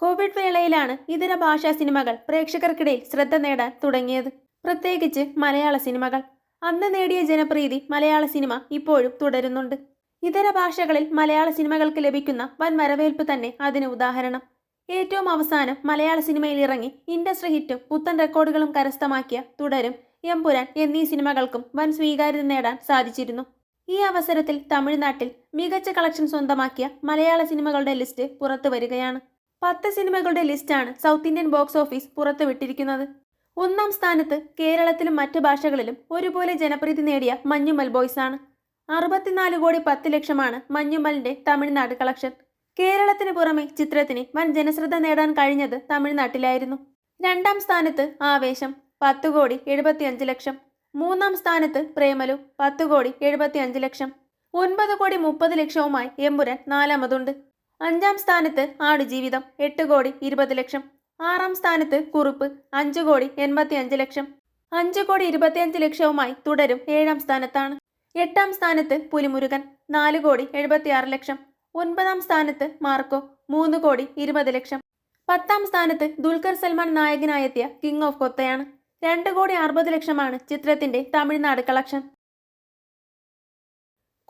Covid വേളയിലാണ് ഇതര ഭാഷാ സിനിമകൾ പ്രേക്ഷകർക്കിടയിൽ ശ്രദ്ധ നേടാൻ തുടങ്ങിയത്. പ്രത്യേകിച്ച് മലയാള സിനിമകൾ. അന്ന് നേടിയ ജനപ്രീതി മലയാള സിനിമ ഇപ്പോഴും തുടരുന്നുണ്ട്. ഇതര ഭാഷകളിൽ മലയാള സിനിമകൾക്ക് ലഭിക്കുന്ന വൻ വരവേൽപ്പ് തന്നെ അതിന് ഉദാഹരണം. ഏറ്റവും അവസാനം മലയാള സിനിമയിൽ ഇറങ്ങി ഇൻഡസ്ട്രി ഹിറ്റും പുത്തൻ റെക്കോർഡുകളും കരസ്ഥമാക്കിയ തുടരും എംപുരാൻ എന്നീ സിനിമകൾക്കും വൻ സ്വീകാര്യത നേടാൻ സാധിച്ചിരുന്നു. ഈ അവസരത്തിൽ തമിഴ്നാട്ടിൽ മികച്ച കളക്ഷൻ സ്വന്തമാക്കിയ മലയാള സിനിമകളുടെ ലിസ്റ്റ് പുറത്തു വരികയാണ്. പത്ത് സിനിമകളുടെ ലിസ്റ്റാണ് സൗത്ത് ഇന്ത്യൻ ബോക്സ് ഓഫീസ് പുറത്തുവിട്ടിരിക്കുന്നത്. ഒന്നാം സ്ഥാനത്ത് കേരളത്തിലും മറ്റ് ഭാഷകളിലും ഒരുപോലെ ജനപ്രീതി നേടിയ മഞ്ഞുമൽ ബോയ്സ് ആണ് അറുപത്തിനാല് കോടി പത്ത് ലക്ഷമാണ് മഞ്ഞുമലിന്റെ തമിഴ്നാട് കളക്ഷൻ. കേരളത്തിന് പുറമെ ചിത്രത്തിന് വൻ ജനശ്രദ്ധ നേടാൻ കഴിഞ്ഞത് തമിഴ്നാട്ടിലായിരുന്നു. രണ്ടാം സ്ഥാനത്ത് ആവേശം പത്ത് കോടി എഴുപത്തിയഞ്ച് ലക്ഷം. മൂന്നാം സ്ഥാനത്ത് പ്രേമലു പത്ത് കോടി എഴുപത്തിയഞ്ച് ലക്ഷം. ഒൻപത് കോടി മുപ്പത് ലക്ഷവുമായി എമ്പുരാൻ നാലാമതുണ്ട്. അഞ്ചാം സ്ഥാനത്ത് ആടുജീവിതം എട്ട് കോടി ഇരുപത് ലക്ഷം. ആറാം സ്ഥാനത്ത് കുറുപ്പ് അഞ്ച് കോടി എൺപത്തി അഞ്ച് ലക്ഷം. അഞ്ച് കോടി ഇരുപത്തിയഞ്ച് ലക്ഷവുമായി തുടരും ഏഴാം സ്ഥാനത്താണ്. എട്ടാം സ്ഥാനത്ത് പുലിമുരുകൻ നാല് കോടി എഴുപത്തിയാറ് ലക്ഷം. ഒൻപതാം സ്ഥാനത്ത് മാർക്കോ മൂന്ന് കോടി ഇരുപത് ലക്ഷം. പത്താം സ്ഥാനത്ത് ദുൽഖർ സൽമാൻ നായകനായെത്തിയ കിങ് ഓഫ് കൊത്തയാണ്. രണ്ട് കോടി അറുപത് ലക്ഷമാണ് ചിത്രത്തിന്റെ തമിഴ്നാട് കളക്ഷൻ.